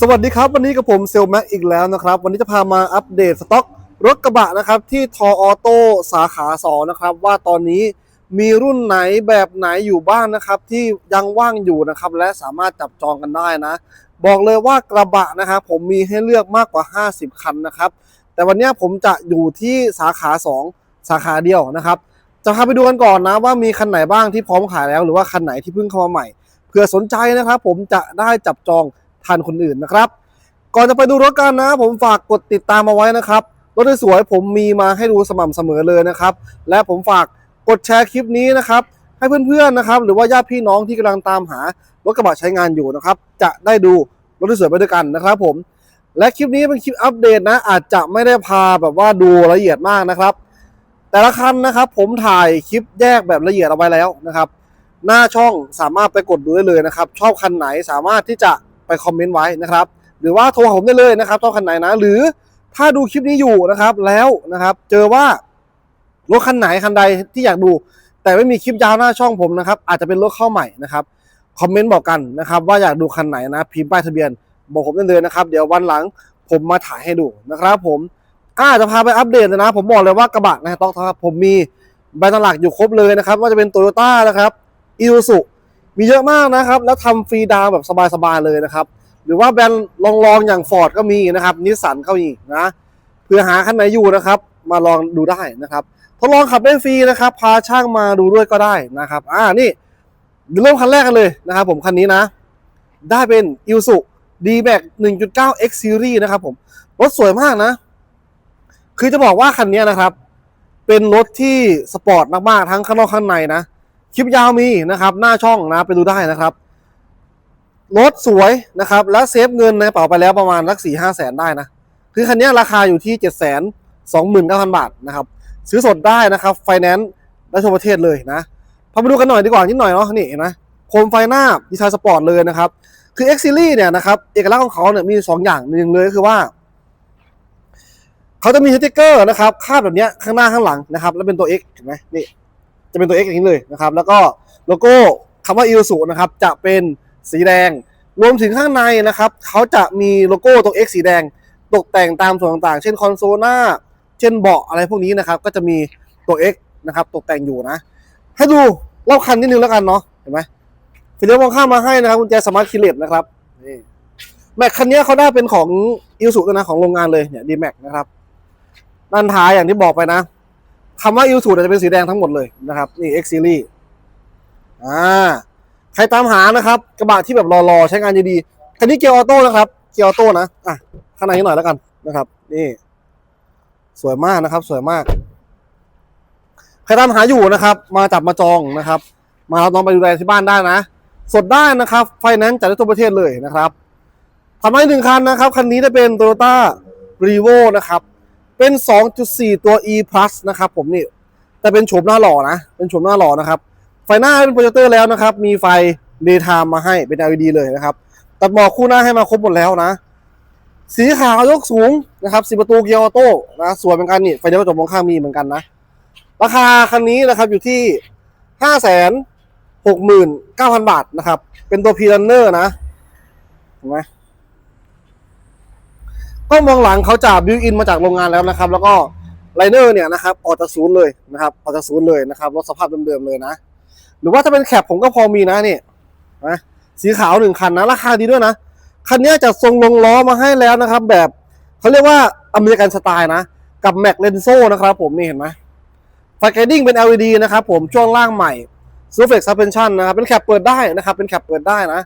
สวัสดีครับ วันนี้กับผมเซลแม็กอีกแล้วนะครับ วันนี้จะพามาอัปเดตสต็อกรถกระบะนะครับ ที่ทอออโต้สาขา2นะครับ ว่าตอนนี้มีรุ่นไหนแบบไหนอยู่บ้างนะครับ ที่ยังว่างอยู่นะครับ และสามารถจับจองกันได้นะ บอกเลยว่ากระบะนะครับ ผมมีให้เลือกมากกว่า 50 คันนะครับ แต่วันนี้ผมจะอยู่ที่สาขา 2 สาขาเดียวนะครับ จะพาไปดูกันก่อนนะว่ามีคันไหนบ้างที่พร้อมขายแล้ว หรือว่าคันไหนที่เพิ่งเข้ามาใหม่เผื่อสนใจนะครับ ผมจะได้จับจอง ทันคนอื่นนะครับ ก่อนจะไปดูรถกันนะ ผมฝากกดติดตามมาไว้นะครับ รถสวยผมมีมาให้ดูสม่ำเสมอเลยนะครับ และผมฝากกดแชร์คลิปนี้นะครับ ให้เพื่อนๆนะครับ หรือว่าญาติพี่น้องที่กำลังตามหารถกระบะใช้งานอยู่นะครับ จะได้ดูรถสวยไปด้วยกันนะครับ ผม และคลิปนี้เป็นคลิปอัปเดตนะ อาจจะไม่ได้พาแบบว่าดูละเอียดมากนะครับ แต่ละคันนะครับ ผมถ่ายคลิปแยกแบบละเอียดเอาไว้แล้วนะครับหน้าช่องสามารถไปกดดูได้เลยนะครับ ชอบคันไหนสามารถที่จะ ไปคอมเมนต์ไว้นะครับ หรือว่าโทรหาผมได้เลยนะครับชอบคันไหนนะ หรือถ้าดูคลิปนี้อยู่นะครับแล้วนะครับเจอว่ารถคันไหนคันใดที่อยากดู แต่ไม่มีคลิปยาวหน้าช่องผมนะครับ อาจจะเป็นรถเข้าใหม่นะครับคอมเมนต์บอกกันนะครับ ว่าอยากดูคันไหนนะพิมพ์ป้ายทะเบียน บอกผมได้เลยนะครับ เดี๋ยววันหลังผมมาถ่ายให้ดูนะครับผมอาจะพาไปอัปเดตนะ ผมบอกเลยว่ากระบะนะต้องครับผมมีใบตลักอยู่ครบเลยนะครับว่าจะเป็นโตโยต้านะครับอีซูซุ มีเยอะมากนะครับ แล้วทำฟรีดาวแบบสบายๆเลยนะครับ หรือว่าแบรนด์ลองๆอย่างฟอร์ดก็มีนะครับนิสสันก็มีนะเพื่อหาคันไหนอยู่นะครับ มาลองดูได้นะครับทดลองขับได้ฟรีนะครับ พาช่างมาดูด้วยก็ได้นะครับ อ่านี่เริ่มคันแรกกันเลยนะครับผมคันนี้นะ ได้เป็นอิ s u d m a x 1.9 X Series นะครับผมรถสวยมากนะ คือจะบอกว่าคันนี้นะครับ เป็นรถที่สปอร์ตมากๆ ทั้งข้างนอกข้างในนะ คลิปยาวมีนะครับ หน้าช่องนะไปดูได้นะครับรถสวยนะครับ แล้วเซฟเงินในกระเป๋าไปแล้วประมาณสักสี่ห้าแสนได้นะคือคันนี้ราคาอยู่ที่เจ็ดแสนสองหมื่นเก้าพันบาทนะครับซื้อสดได้นะครับไฟแนนซ์ได้ทั่วประเทศเลยนะพาไปดูกันหน่อยดีกว่านิดหน่อยเนาะนี่นไหมโคมไฟหน้าดีไซน์สปอร์ตเลยนะครับ คือ X Series เนี่ยนะครับเอกลักษณ์ของเขาเนี่ยมีสองอย่างหนึ่งเลยก็คือว่าเขาจะมีสติ๊กเกอร์นะครับคาดแบบเนี้ยข้างหน้าข้างหลังนะครับ แล้วเป็นตัว X เห็นไหมนี่ จะเป็นตัว X อย่างนี้เลยนะครับ แล้วก็โลโก้คำว่า i อ s u นะครับจะเป็นสีแดง รวมถึงข้างในนะครับเขาจะมีโลโก้ตัว X สีแดงตกแต่งตามส่วนต่างๆ เช่นคอนโซลหน้า เช่นเบาะอะไรพวกนี้นะครับ ก็จะมีตัว X นะครับตกแต่งอยู่นะ ให้ดูรอบคันนิดนึงแล้วกันเนาะเห็นไหมฟิลเลอร์มองข้ามมาให้นะครับกุญแจสมาร์ทคีเลตนะครับนี่แม็กคันนี้เขาได้เป็นของอิ s u นะของโรงงานเลยเนี่ยดีแม็กนะครับด้านท้ายอย่างที่บอกไปนะ คำว่าอิ s u จะเป็นสีแดงทั้งหมดเลยนะครับ นี่ X Series อ่าใครตามหานะครับ กระบะที่แบบรอๆ ใช้งานดีๆคันนี้เกียร์ออโต้นะครับ เกียร์ออโต้นะอะข้างในนิดหน่อยแล้วกันนะครับ นี่ สวยมากนะครับ สวยมาก ใครตามหาอยู่นะครับ มาจับมาจองนะครับ มาเราต้องไปดูแลที่บ้านได้นะ สดได้นะครับ ไฟแนนซ์จัดได้ทั่วประเทศเลยนะครับทำให้หนึ่งคันนะครับ คันนี้จะเป็น Toyota r e v o นะครับ เป็น 2.4 ตัว E plus นะครับผมนี่ แต่เป็นโฉมหน้าหล่อนะ เป็นโฉมหน้าหล่อนะครับ ไฟหน้าเป็นโปรเจคเตอร์แล้วนะครับ มีไฟ daytime มาให้เป็น LED เลยนะครับ ตัดหมอกคู่หน้าให้มาครบหมดแล้วนะ สีขาวยกสูงนะครับสีประตูเกียร์ออโต้นะสวยเหมือนกันนี่ไฟเลี้ยวกระจกมองข้างมีเหมือนกันนะ ราคาคันนี้นะครับอยู่ที่ห้าแสนหกหมื่นเก้าพันบาทนะครับ เป็นตัวพีรันเนอร์นะเห็นไหม กล้องมองหลังเขาจะบิวอินมาจากโรงงานแล้วนะครับ แล้วก็ไลเนอร์เนี่ยนะครับออกจากศูนย์เลยนะครับออกจากศูนย์เลยนะครับรถสภาพเดิมๆเลยนะ หรือว่าถ้าเป็นแคปผมก็พอมีนะนี่นะสีขาวหนึ่งคันนะราคาดีด้วยนะคันนี้จะทรงลงล้อมาให้แล้วนะครับ แบบเขาเรียกว่าอเมริกันสไตล์นะ กับแม็กเลนโซนะครับผมนี่เห็นไหมไฟไกดิ้งเป็น LED นะครับผมช่วงล่างใหม่ซูเฟกซับเพนชั่นนะครับเป็นแคปเปิดได้นะครับ เป็นแคปเปิดได้นะ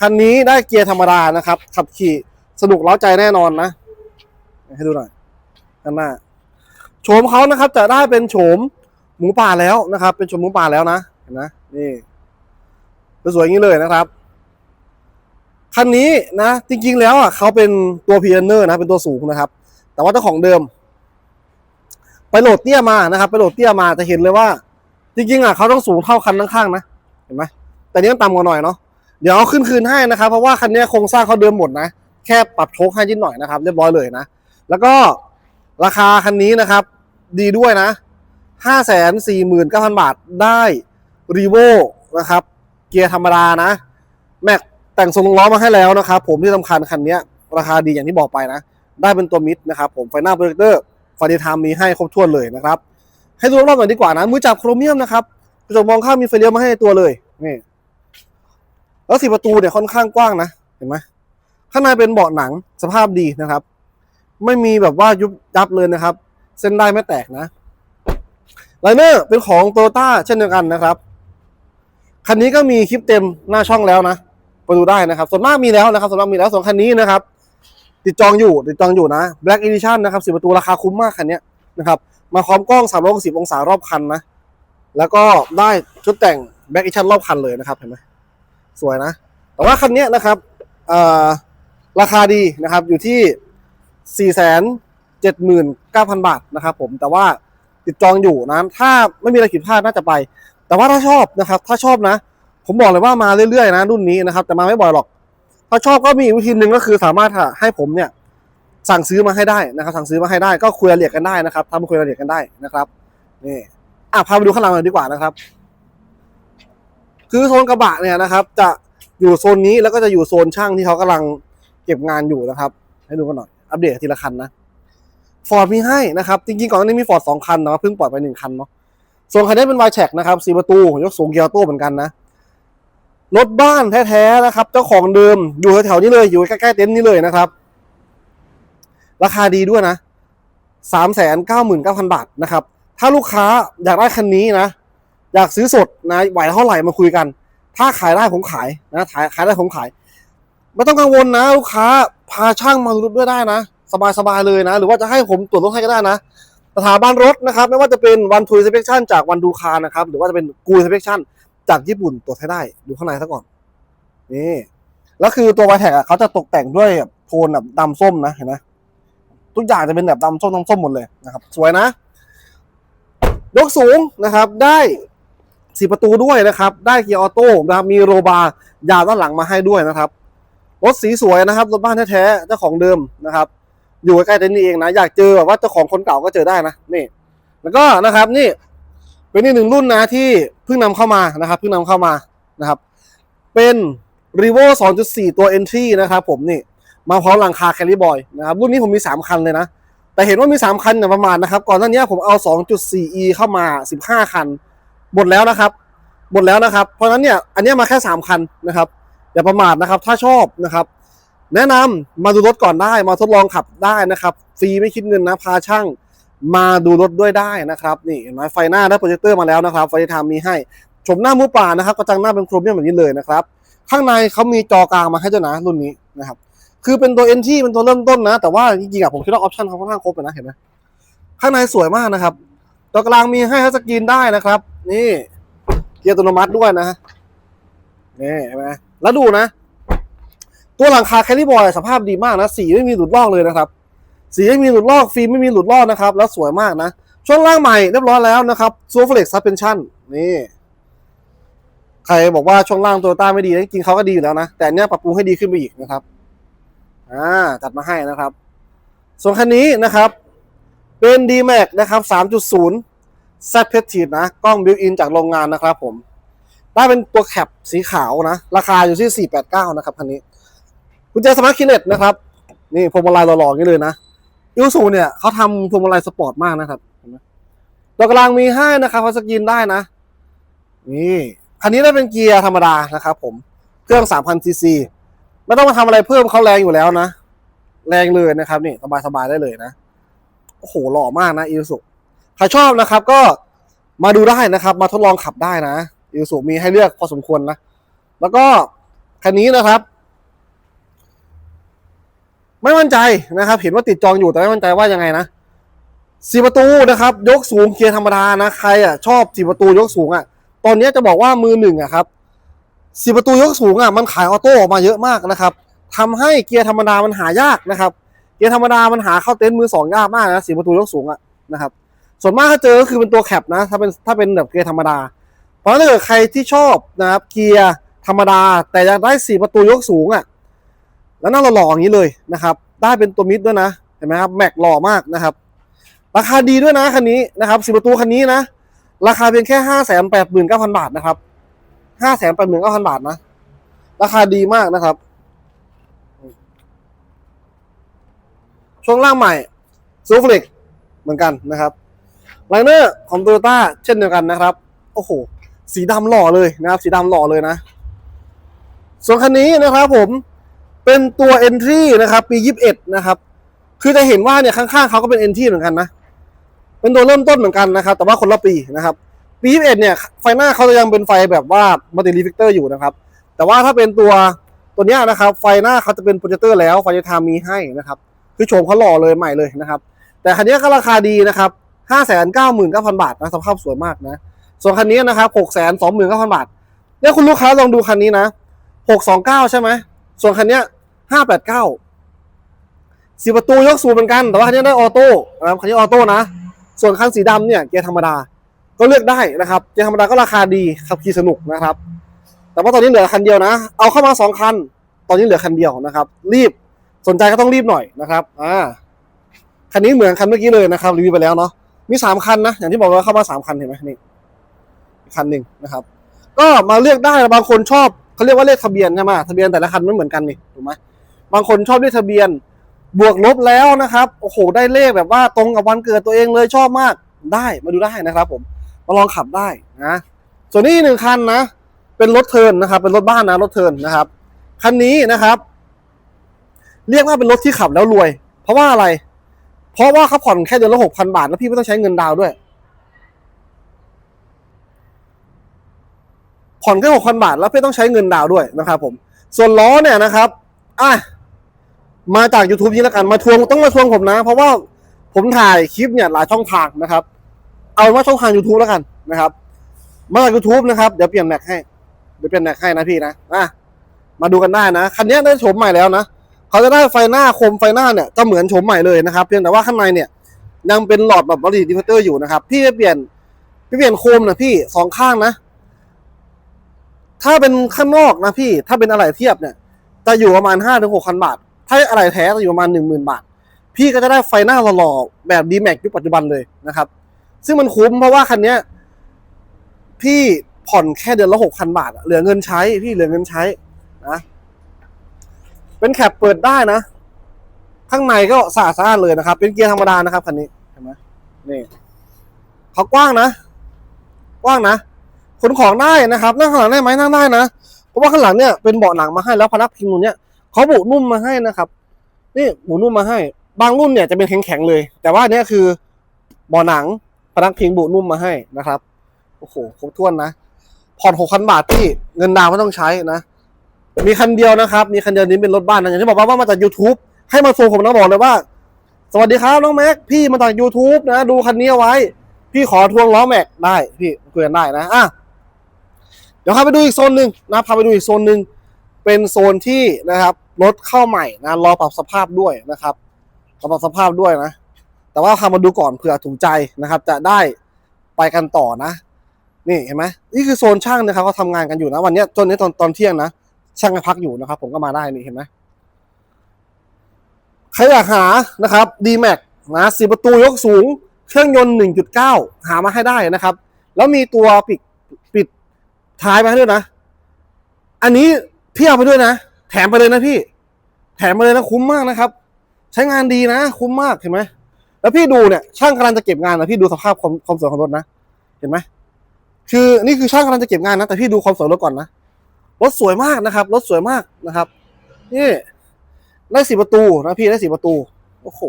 คันนี้ได้เกียร์ธรรมดานะครับขับขี่ สนุกเล้าใจแน่นอนนะ ให้ดูหน่อยด้านหน้าโฉมเขานะครับจะได้เป็นโฉมหมูป่าแล้วนะครับ เป็นโฉมหมูป่าแล้วนะเห็นไหมนี่สวยๆอย่างนี้เลยนะครับคันนี้นะจริงๆแล้วอะเขาเป็นตัวพีเอนเนอร์นะเป็นตัวสูงนะครับ แต่ว่าเจ้าของเดิม ไปโหลดเตี้ยมานะครับ ไปโหลดเตี้ยมาจะเห็นเลยว่า จริงๆอะเขาต้องสูงเท่าคันข้างๆนะเห็นไหมแต่นี้มันต่ำกว่าหน่อยเนาะเดี๋ยวเอาขึ้นคืนให้นะครับ เพราะว่าคันนี้โครงสร้างเขาเดิมหมดนะ แค่ปรับโชคให้นิดหน่อยนะครับ เรียบร้อยเลยนะ แล้วก็ราคาคันนี้นะครับ ดีด้วยนะห้าแสนสี่หมื่นเก้าพันบาทได้รีโวนะครับ เกียร์ธรรมดานะ แม็กแต่งทรงล้อมาให้แล้วนะครับ ผมที่สำคัญคันนี้ราคาดีอย่างที่บอกไปนะ ได้เป็นตัวมิดนะครับ ผมไฟหน้าโปรเจคเตอร์ไฟดีไทม์มีให้ครบถ้วนเลยนะครับ ให้ดูรอบๆหน่อยดีกว่านะ มือจับโครเมียมนะครับกระจกมองข้างมีไฟเลี้ยวมาให้ตัวเลยนี่แล้วสีประตูเนี่ยค่อนข้างกว้างนะ เห็นไหม ข้างในเป็นเบาะหนังสภาพดีนะครับ ไม่มีแบบว่ายุบยับเลยนะครับ เส้นได้ไม่แตกนะไลเนอร์เป็นของโตโยต้าเช่นเดียวกันนะครับคันนี้ก็มีคลิปเต็มหน้าช่องแล้วนะไปดูได้นะครับ ส่วนมากมีแล้วนะครับส่วนมากมีแล้วส่วนคันนี้นะครับ ติดจองอยู่ติดจองอยู่นะ Black Edition นะครับสิประตูราคาคุ้มมากคันนี้นะครับ มาพร้อมกล้อง360องศารอบคันนะ แล้วก็ได้ชุดแต่ง Black Edition รอบคันเลยนะครับเห็นไหมสวยนะ แต่ว่าคันนี้นะครับเอ่อ ราคาดีนะครับอยู่ที่ 479,000 บาทนะครับผมแต่ว่าติดจองอยู่นะถ้าไม่มีอะไรผิดพลาดน่าจะไป แต่ว่าถ้าชอบนะครับ ถ้าชอบนะ ผมบอกเลยว่ามาเรื่อยๆนะรุ่นนี้นะครับ แต่มาไม่บ่อยหรอก ถ้าชอบก็มีวิธีหนึ่งก็คือสามารถให้ผมเนี่ยสั่งซื้อมาให้ได้นะครับ สั่งซื้อมาให้ได้ก็คุยรายละเอียดกันได้นะครับทำคุยรายละเอียดกันได้นะครับนี่อะพาไปดูข้างหลังหน่อยดีกว่านะครับ คือโซนกระบะเนี่ยนะครับ จะอยู่โซนนี้แล้วก็จะอยู่โซนช่างที่เขากำลัง ก็บงานอยู่นะครับ ให้ดูกันหน่อย อัปเดตทีละคันนะฟอร์ดมีให้นะครับ จริงๆก่อนหน้านี้มีฟอร์ดสองคันแต่ว่าเพิ่งปล่อยไปหนึ่งคันเนาะส่วนคันนี้เป็นไวแช็กนะครับสี่ประตูยกสูงเกียร์โต้เหมือนกันนะรถบ้านแท้ๆนะครับ เจ้าของเดิมอยู่แถวๆนี้เลยอยู่ใกล้ๆเต็นท์นี้เลยนะครับ ราคาดีด้วยนะสามแสนเก้าหมื่นเก้าพันบาทนะครับ ถ้าลูกค้าอยากได้คันนี้นะ อยากซื้อสดนะไหวเท่าไหร่มาคุยกัน ถ้าขายได้ผมขายนะขายขายได้ผมขาย ไม่ต้องกังวลนะลูกค้า พาช่างมาดูรถด้วยได้นะ สบายๆเลยนะ หรือว่าจะให้ผมตรวจรถให้ก็ได้นะ สถาบันรถนะครับ ไม่ว่าจะเป็นวันทูสเป c ชั่นจากวันดูคานะครับ หรือว่าจะเป็นกูสเป c ชั่นจากญี่ปุ่นตรวจให้ได้ดูข้างในซะก่อนนี่แล้วคือตัวไวแท็กเขาจะตกแต่งด้วยโทนแบบดำส้มนะเห็นไหมทุกอย่างจะเป็นแบบดำส้มดำส้มหมดเลยนะครับ สวยนะ ยกสูงนะครับ ได้สี่ประตูด้วยนะครับ ได้เกียร์ออโต้นะครับ มีโรบาร์ยาวด้านหลังมาให้ด้วยนะครับ รถสีสวยนะครับรถบ้านแท้ๆเจ้าของเดิมนะครับ อยู่ใกล้ๆเต็นท์นี่เองนะอยากเจอแบบว่าเจ้าของคนเก่าก็เจอได้นะนี่ แล้วก็นะครับนี่เป็นอีกหนึ่งรุ่นนะที่เพิ่งนำเข้ามานะครับเพิ่งนำเข้ามานะครับ เป็น r e v o 2.4 ตัว Entry นะครับผมนี่มาพร้อมหลังคาแคลิบอยนะครับรุ่นนี้ผมมี 3 คันเลยนะ แต่เห็นว่ามี 3 คันเนี่ยประมาณนะครับ ก่อนหน้านี้ผมเอา 2.4e เข้ามา 15 คัน หมดแล้วนะครับ หมดแล้วนะครับ เพราะนั้นเนี่ยอันเนี้ยมาแค่ 3 คันนะครับ อย่าประมาทนะครับ ถ้าชอบนะครับ แนะนำมาดูรถก่อนได้ มาทดลองขับได้นะครับ ฟรีไม่คิดเงินนะ พาช่างมาดูรถด้วยได้นะครับ นี่เห็นไหมไฟหน้าได้โปรเจคเตอร์มาแล้วนะครับ ไฟทามมีให้ ชมหน้ามูป่านะครับ กระจังหน้าเป็นโครเมียมแบบนี้เลยนะครับ ข้างในเขามีจอกลางมาให้ด้วยนะรุ่นนี้นะครับ คือเป็นตัวเอ็นที่เป็นตัวเริ่มต้นนะ แต่ว่าจริงๆอะผมคิดว่าออปชั่นเขาค่อนข้างครบเลยนะ เห็นไหมข้างในสวยมากนะครับจอกลางมีให้ทัชสกรีนได้นะครับ นี่ เกียร์อัตโนมัติด้วยนะ นี่เห็นไหมแล้วดูนะ ตัวหลังคาแคลิบอยสภาพดีมากนะ สีไม่มีหลุดลอกเลยนะครับ สีไม่มีหลุดลอก ฟิล์มไม่มีหลุดลอกนะครับ แล้วสวยมากนะ ช่วงล่างใหม่เรียบร้อยแล้วนะครับซูเฟอร์เล็กซัสเพนชั่นนี่ใครบอกว่าช่วงล่างโตโยต้าไม่ดีจริงๆเขาก็ดีอยู่แล้วนะ แต่เนี้ยปรับปรุงให้ดีขึ้นไปอีกนะครับ อ่า จัดมาให้นะครับ ส่วนคันนี้นะครับ เป็น D-Max นะครับ 3.0 Z p e t i นะ กล้องบิวอินจากโรงงานนะครับผม ได้เป็นตัวแคปสีขาวนะ ราคาอยู่ที่ 489 นะครับคันนี้กุญแจสมาร์ทคีเน็ตนะครับ นี่พวงมาลัยหล่อๆนี้เลยนะอิวซูเนี่ยเขาทำพวงมาลัยสปอร์ตมากนะครับเห็นไหมตัวกลางมีให้นะครับเขาสกรีนได้นะ นี่คันนี้ได้เป็นเกียร์ธรรมดานะครับผมเครื่อง 3,000ซีซีไม่ต้องมาทำอะไรเพิ่มเขาแรงอยู่แล้วนะ แรงเลยนะครับ นี่สบายๆได้เลยนะโอ้โหหล่อมากนะอิวสุใครชอบนะครับ ก็มาดูได้นะครับ มาทดลองขับได้นะ อิวสุมีให้เลือกพอสมควรนะ แล้วก็คันนี้นะครับ ไม่มั่นใจนะครับ เห็นว่าติดจองอยู่แต่ไม่มั่นใจว่ายังไงนะสี่ประตูนะครับ ยกสูงเกียร์ธรรมดานะใครอะชอบสี่ประตูยกสูงอะ ตอนนี้จะบอกว่ามือหนึ่งอะครับสี่ประตูยกสูงอะมันขายออโต้ออกมาเยอะมากนะครับทำให้เกียร์ธรรมดามันหายากนะครับ เกียร์ธรรมดามันหาเข้าเต็นท์มือสองยากมากนะสี่ประตูยกสูงอะนะครับ ส่วนมากถ้าเจอก็คือเป็นตัวแคปนะ ถ้าเป็นถ้าเป็นแบบเกียร์ธรรมดา เพราะฉะนั้นถ้าเกิดใครที่ชอบนะครับเกียร์ธรรมดา แต่อยากได้สี่ประตูยกสูงอะแล้วน่าหล่อๆอย่างนี้เลยนะครับ ได้เป็นตัวมิดด้วยนะเห็นไหมครับแม็กหล่อมากนะครับ ราคาดีด้วยนะคันนี้นะครับสิบประตูคันนี้นะราคาเพียงแค่ห้าแสนแปดหมื่นเก้าพันบาทนะครับห้าแสนแปดหมื่นเก้าพันบาทนะ ราคาดีมากนะครับ ช่วงล่างใหม่ซูฟลิกเหมือนกันนะครับไลเนอร์ของโตโยต้าเช่นเดียวกันนะครับ โอ้โห สีดำหล่อเลยนะครับ สีดำหล่อเลยนะ ส่วนคันนี้นะครับผมเป็นตัว Entry นะครับปี 21 นะครับ คือจะเห็นว่าเนี่ยข้างๆเขาก็เป็น Entry เหมือนกันนะ เป็นตัวเริ่มต้นเหมือนกันนะครับ แต่ว่าคนละปีนะครับ ปี 21 เนี่ย ไฟหน้าเขาจะยังเป็นไฟแบบว่ามัลติรีฟิกเตอร์อยู่นะครับ แต่ว่าถ้าเป็นตัวตัวเนี้ยนะครับ ไฟหน้าเขาจะเป็นโปรเจคเตอร์แล้วไฟจะทามีให้นะครับ คือโฉมเขาหล่อเลยใหม่เลยนะครับ แต่คันนี้ก็ราคาดีนะครับ5 9 9 0 0 0 บาทนะสภาพสวยมากนะ ส่วนคันนี้นะครับ6 2 9 0 0 0บาทเนี่ยคุณลูกค้าลองดูคันนี้นะ629ใช่ไหมส่วนคันนี้ย589สีประตูยกสูงเหมือนกันแต่ว่าคันนี้ได้ออโต้นะครับคันนี้ออโต้นะ ส่วนคันสีดำเนี่ยเกียร์ธรรมดาก็เลือกได้นะครับเกียร์ธรรมดาก็ราคาดีขับขี่สนุกนะครับ แต่ว่าตอนนี้เหลือคันเดียวนะ เอาเข้ามาสองคัน ตอนนี้เหลือคันเดียวนะครับ รีบสนใจก็ต้องรีบหน่อยนะครับอ่าคันนี้เหมือนคันเมื่อกี้เลยนะครับรีวิวไปแล้วเนาะมีสามคันนะอย่างที่บอกว่าเข้ามาสามคันเห็นไหมนี่ คันหนึ่งนะครับ ก็มาเลือกได้บางคนชอบเขาเรียกว่าเลขทะเบียนใช่ไหมทะเบียนแต่ละคันไม่เหมือนกันนี่ถูกไหมบางคนชอบเลขทะเบียน บวกลบแล้วนะครับโอ้โหได้เลขแบบว่าตรงกับวันเกิดตัวเองเลยชอบมากได้มาดูได้นะครับ ผมมาลองขับได้นะส่วนนี้หนึ่งคันนะเป็นรถเทินนะครับ เป็นรถบ้านนะรถเทินนะครับคันนี้นะครับ เรียกว่าเป็นรถที่ขับแล้วรวย เพราะว่าอะไร เพราะว่าเขาผ่อนแค่เดือนละหกพันบาท แล้วพี่ไม่ต้องใช้เงินดาวด้วย ผ่อนแค่หกพันบาท แล้วพี่ต้องใช้เงินดาวด้วยนะครับผม ส่วนล้อเนี่ยนะครับอะมาจาก YouTube นี้แล้วกันมาทวงต้องมาทวงผมนะ เพราะว่าผมถ่ายคลิปเนี่ยหลายช่องทางนะครับ เอาว่าช่องทาง YouTube แล้วกันนะครับ มาจาก YouTube นะครับเดี๋ยวเปลี่ยนแม็กให้เดี๋ยวเปลี่ยนแม็กให้นะพี่นะอะมาดูกันได้นะคันนี้ได้โฉมใหม่แล้วนะเขาจะได้ไฟหน้าโคมไฟหน้าเนี่ยก็เหมือนโฉมใหม่เลยนะครับ เพียงแต่ว่าข้างในเนี่ย ยังเป็นหลอดแบบมัลติดิฟเตอร์อยู่นะครับ พี่จะเปลี่ยนพี่เปลี่ยนโคมนะพี่สองข้างนะ ถ้าเป็นข้างนอกนะพี่ ถ้าเป็นอะไรเทียบเนี่ย จะอยู่ประมาณห้าถึงหกพันบาท ถ้าอะไรแท้จะอยู่ประมาณหนึ่งหมื่นบาท พี่ก็จะได้ไฟหน้าหล่อๆแบบ d m a x ยุคปัจจุบันเลยนะครับ ซึ่งมันคุ้มเพราะว่าคันเนี้ยพี่ผ่อนแค่เดือนละหกพันบาท เหลือเงินใช้พี่เหลือเงินใช้นะ เป็นแคปเปิดได้นะ ข้างในก็สะอาดสะอาดเลยนะครับ เป็นเกียร์ธรรมดานะครับคันนี้ เห็นไหมนี่เขากว้างนะ กว้างนะ ขนของได้นะครับ นั่งข้างหลังได้ไหมนั่งได้นะเพราะว่าข้างหลังเนี่ยเป็นเบาะหนังมาให้แล้วพนักพิงตรงเนี้ยเขาบุนุ่มมาให้นะครับ นี่บุนุ่มมาให้ บางรุ่นเนี่ยจะเป็นแข็งๆเลย แต่ว่าเนี้ยคือเบาะหนังพนักพิงบุนุ่มมาให้นะครับโอ้โหครบถ้วนนะผ่อนหกพันบาทที่เงินดาวน์ไม่ต้องใช้นะมีคันเดียวนะครับ มีคันเดียวนี้เป็นรถบ้านนะอย่างที่บอกว่ามาจาก YouTube ให้มาโทรผมนะบอกเลยว่า สวัสดีครับน้องแม็กพี่มาจาก YouTube นะ ดูคันนี้เอาไว้ พี่ขอทวงล้อแม็กได้ พี่คุยกันได้นะอะ ดี๋ยวพาไปดูอีกโซนหนึ่งนะพาไปดูอีกโซนหนึ่งเป็นโซนที่นะครับรถเข้าใหม่นะรอปรับสภาพด้วยนะครับรอปรับสภาพด้วยนะ แต่ว่าพามาดูก่อนเผื่อถูกใจนะครับ จะได้ไปกันต่อนะ นี่เห็นไหมนี่คือโซนช่างนะครับเขาทำงานกันอยู่นะ วันนี้จนนี้ตอนตอนเที่ยงนะช่างพักอยู่นะครับ ผมก็มาได้นี่เห็นไหมใครอยากหานะครับ d m a x นะสีประตูยกสูง เครื่องยนต์ 1.9 หามาให้ได้นะครับ แล้วมีตัวปิดปิด ท้ายมาด้วยนะ อันนี้พี่เอาไปด้วยนะ แถมไปเลยนะพี่ แถมไปเลยนะคุ้มมากนะครับ ใช้งานดีนะ คุ้มมากเห็นไหมแล้วพี่ดูเนี่ยช่างกำลังจะเก็บงานนะพี่ดูสภาพความความสวยของรถนะ เห็นไหมคือนี่คือช่างกำลังจะเก็บงานนะแต่พี่ดูความสวยรถก่อนนะรถสวยมากนะครับรถสวยมากนะครับนี่ได้สี่ประตูนะพี่ได้สี่ประตูโอ้โห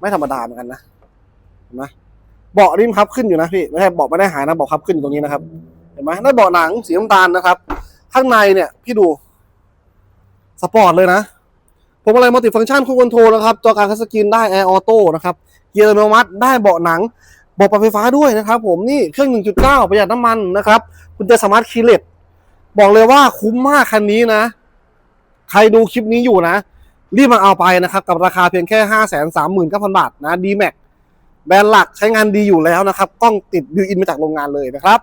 ไม่ธรรมดาเหมือนกันนะเห็นไหมเบาะริมพับขึ้นอยู่นะพี่ไม่ใช่เบาะไม่ได้หายนะเบาะพับขึ้นอยู่ตรงนี้นะครับ เห็นไหมได้เบาะหนังสีน้ำตาลนะครับ ข้างในเนี่ยพี่ดูสปอร์ตเลยนะพวงมาลัยมัลติฟังก์ชันคูคอนโทรนะครับจอการคัสกรีนได้แอร์ออโต้นะครับเกียร์อัตโนมัติได้เบาะหนังเบาะปรับไฟฟ้าด้วยนะครับ ผมนี่เครื่อง 1.9 ประหยัดน้ำมันนะครับ คุณจะสามารถคีย์เลสบอกเลยว่าคุ้มมากคันนี้นะ ใครดูคลิปนี้อยู่นะ รีบมาเอาไปนะครับ กับราคาเพียงแค่ห้าแสนสามหมื่นเก้าพันบาทนะ d m a x แบรนด์หลักใช้งานดีอยู่แล้วนะครับ กล้องติดบิวอินมาจากโรงงานเลยนะครับ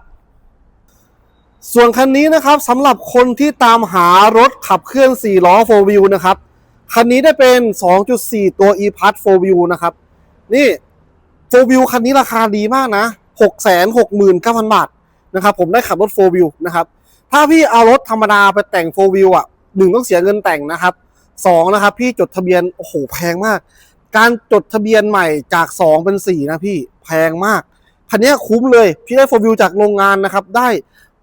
ส่วนคันนี้นะครับสำหรับคนที่ตามหารถขับเคลื่อน 4 ล้อ 4 wheel นะครับ คันนี้ได้เป็น 2.4 ตัว e p a s 4 wheel นะครับ นี่ 4 wheel คันนี้ราคาดีมากนะ 669,000 บาทนะครับ ผมได้ขับรถ 4 wheel นะครับ ถ้าพี่เอารถธรรมดาไปแต่งโฟวิวอะหนึ่งต้องเสียเงินแต่งนะครับสองนะครับพี่จดทะเบียน โอ้โห แพงมาก การจดทะเบียนใหม่จากสองเป็นสี่นะพี่แพงมาก คันนี้คุ้มเลย พี่ได้โฟวิวจากโรงงานนะครับได้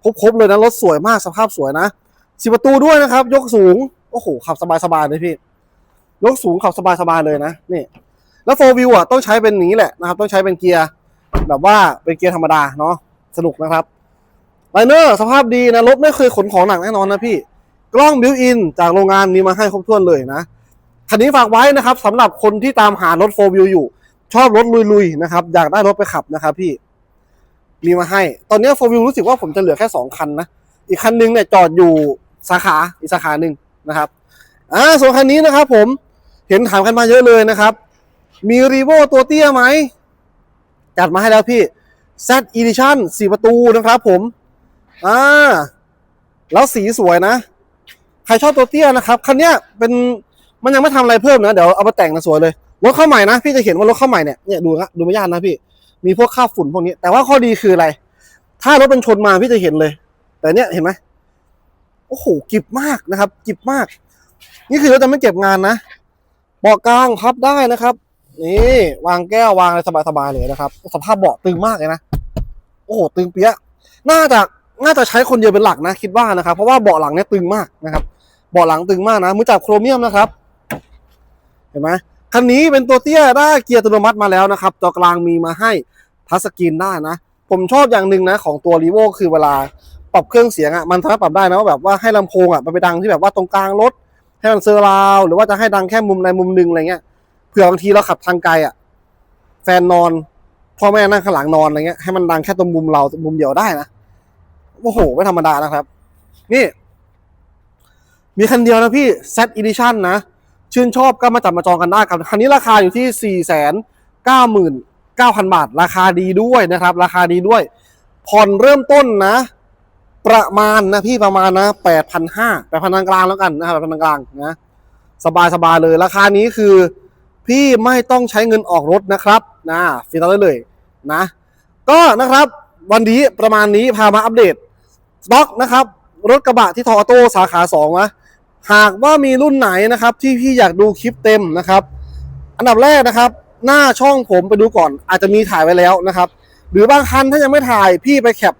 ครบๆเลยนะรถสวยมากสภาพสวยนะสิประตูด้วยนะครับ ยกสูงโอ้โหขับสบายๆเลยพี่ ยกสูงขับสบายๆเลยนะนี่ แล้วโฟวิวอะต้องใช้เป็นนี้แหละนะครับ ต้องใช้เป็นเกียร์แบบว่าเป็นเกียร์ธรรมดาเนาะสนุกนะครับไลเนอร์สภาพดีนะรถไม่เคยขนของหนักแน่นอนนะพี่ กล้องบิวอินจากโรงงานมีมาให้ครบถ้วนเลยนะคันนี้ฝากไว้นะครับสำหรับคนที่ตามหารถโฟวิวอยู่ ชอบรถลุยๆนะครับอยากได้รถไปขับนะครับพี่ มีมาให้ ตอนนี้โฟวิวรู้สึกว่าผมจะเหลือแค่สองคันนะ อีกคันนึงเนี่ยจอดอยู่สาขาอีกสาขาหนึ่งนะครับอ่าส่วนคันนี้นะครับผมเห็นถามกันมาเยอะเลยนะครับ มีรีโวตัวเตี้ยไหม จัดมาให้แล้วพี่ Z Edition สี่ประตูนะครับผมอ่าแล้วสีสวยนะ ใครชอบตัวเตี้ยนะครับ คันเนี้ยเป็นมันยังไม่ทำอะไรเพิ่มนะ เดี๋ยวเอามาแต่งนะสวยเลย รถเข้าใหม่นะ พี่จะเห็นว่ารถเข้าใหม่เนี่ยเนี่ยดูนะดูไม่ยากนะพี่ มีพวกคราฝุ่นพวกนี้ แต่ว่าข้อดีคืออะไร ถ้ารถมันชนมาพี่จะเห็นเลย แต่เนี้ยเห็นไหมโอ้โหกิบมากนะครับ กิบมาก นี่คือเราจะไม่เก็บงานนะเบาะกลางพับได้นะครับ นี่วางแก้ววางอะไรสบายๆเลยนะครับ สภาพเบาะตึงมากเลยนะโอ้โหตึงเปี้ยะน่าจะน่าจะใช้คนเดียวเป็นหลักนะคิดว่านะครับ เพราะว่าเบาะหลังเนี่ยตึงมากนะครับ เบาะหลังตึงมากนะมือจับโครเมียมนะครับ เห็นไหม คันนี้เป็นตัวเตี้ยได้เกียร์อัตโนมัติมาแล้วนะครับตัวกลางมีมาให้ทัชสกรีนได้นะ ผมชอบอย่างหนึ่งนะของตัวรีโวคือเวลาปรับเครื่องเสียงอะมันสามารถปรับได้นะว่าแบบว่าให้ลำโพงอะมันไปดังที่แบบว่าตรงกลางรถให้มันเซอร์ราวด์หรือว่าจะให้ดังแค่มุมใดมุมหนึ่งอะไรเงี้ยเผื่อบางทีเราขับทางไกลอะแฟนนอนพ่อแม่นั่งข้างหลังนอนอะไรเงี้ยให้มันดังแค่ตรงมุมเรามุมเดียวได้นะโอ้โหไม่ธรรมดานะครับ นี่ มีคันเดียวนะพี่ Z Edition นะ ชื่นชอบก็มาจับมาจองกันได้ครับคันนี้ราคาอยู่ที่ 4 9 9 0 0 0 บาท ราคาดีด้วยนะครับ ราคาดีด้วย ผ่อนเริ่มต้นนะ ประมาณนะพี่ประมาณนะแปดพันห้าแปดพันกลางแล้วกันนะครับแปดพันกลางนะสบายสบายเลย ราคานี้คือพี่ไม่ต้องใช้เงินออกรถนะครับนะฟินได้เลยนะ ก็นะครับวันนี้ประมาณนี้พามาอัปเดตสต็อกนะครับ รถกระบะที่ทออโต้สาขา2นะ หากว่ามีรุ่นไหนนะครับที่พี่อยากดูคลิปเต็มนะครับ อันดับแรกนะครับ หน้าช่องผมไปดูก่อน อาจจะมีถ่ายไว้แล้วนะครับ หรือบางคันถ้ายังไม่ถ่ายพี่ไปแคป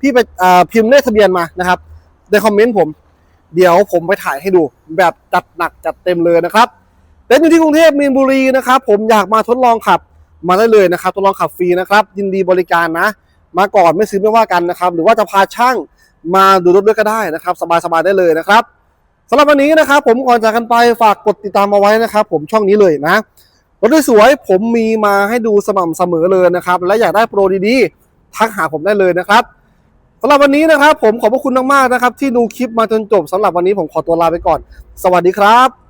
พี่ไปพิมพ์เลขทะเบียนมานะครับในคอมเมนต์ผม เดี๋ยวผมไปถ่ายให้ดู แบบจัดหนักจัดเต็มเลยนะครับเต็นท์อยู่ที่กรุงเทพมีนบุรีนะครับ ผมอยากมาทดลองขับมาได้เลยนะครับทดลองขับฟรีนะครับ ยินดีบริการนะ มาก่อนไม่ซื้อไม่ว่ากันนะครับ หรือว่าจะพาช่างมาดูรถด้วยก็ได้นะครับ สบายๆได้เลยนะครับ สำหรับวันนี้นะครับผมก่อนจากกันไปฝากกดติดตามเอาไว้นะครับผมช่องนี้เลยนะรถสวยผมมีมาให้ดูสม่ำเสมอเลยนะครับ และอยากได้โปรดีๆ ทักหาผมได้เลยนะครับสำหรับวันนี้นะครับ ผมขอบพระคุณมากๆนะครับ ที่ดูคลิปมาจนจบสำหรับวันนี้ผมขอตัวลาไปก่อน สวัสดีครับ